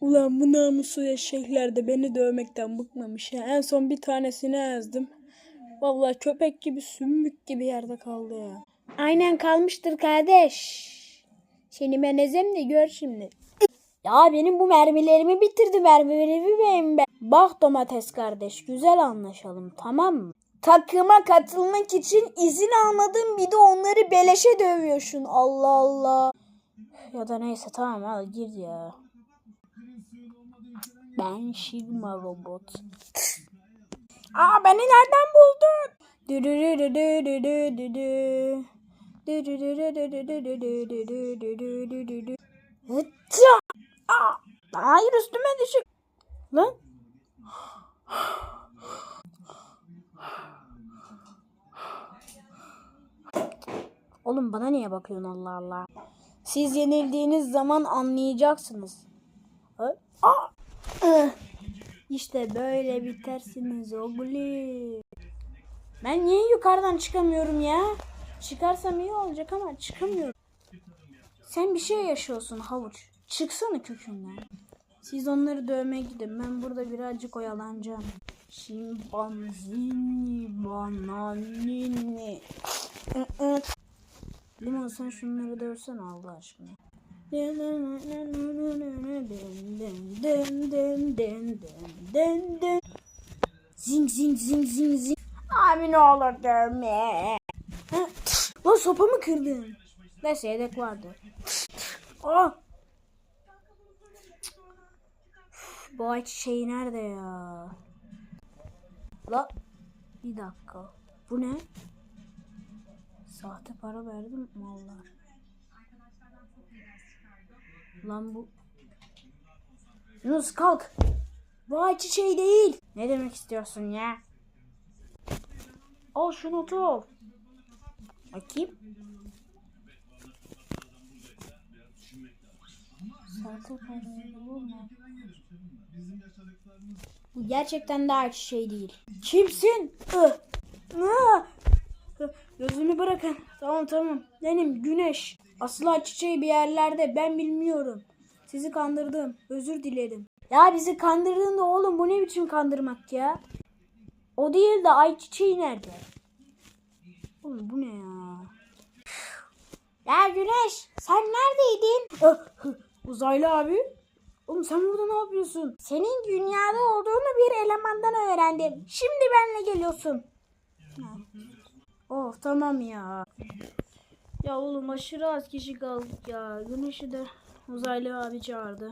Ulan bu namussuz eşekler de beni dövmekten bıkmamış ya. En son bir tanesini ezdim. Vallahi köpek gibi sümük gibi yerde kaldı ya. Aynen kalmıştır kardeş. Seni ben ezem de gör şimdi. Ya benim bu mermilerimi bitirdi mermilerimi benim ben. Bak domates kardeş güzel anlaşalım tamam mı? Takıma katılmak için izin almadın bir de onları beleşe dövüyorsun Allah Allah. Ya da neyse tamam hadi gir ya. Ben Sigma Robot. Aa beni nereden buldun? Aa, hayır üstüme düşük. Lan. Oğlum bana niye bakıyorsun Allah Allah? Siz yenildiğiniz zaman anlayacaksınız. Ha? Aa! İşte böyle bitersiniz oğlum. Ben niye yukarıdan çıkamıyorum ya? Çıkarsam iyi olacak ama çıkamıyorum. Sen bir şey yaşıyorsun havuç. Çıksana kökünden. Siz onları dövmeye gidin. Ben burada birazcık oyalanacağım. Şimpanzini bananini. Limon sen şunları dövsene Allah aşkına. Zing zing zing zing zing. Abi ne olur dövme. Lan sopamı kırdın. Neyse yedek vardı. Oh. Bu ay çiçeği nerede ya? La bir dakika. Bu ne? Sahte para verdim mallar. Lan bu Yunus kalk. Bu ay çiçeği değil. Ne demek istiyorsun ya? Al şu notu al. Bakayım. Bu gerçekten de ayçiçeği değil. Kimsin? Ih. Gözümü bırakın. Tamam tamam. Benim güneş. Asıl ayçiçeği bir yerlerde. Ben bilmiyorum. Sizi kandırdım. Özür dilerim. Ya bizi kandırdın da oğlum bu ne biçim kandırmak ya? O değil de ayçiçeği nerede? Oğlum bu ne ya? Ya Güneş sen neredeydin? Ah, Uzaylı abi. Oğlum sen burada ne yapıyorsun? Senin dünyada olduğunu bir elemandan öğrendim. Şimdi benimle geliyorsun. Of tamam ya. Ya oğlum aşırı az kişi kaldık ya. Güneş'i de uzaylı abi çağırdı.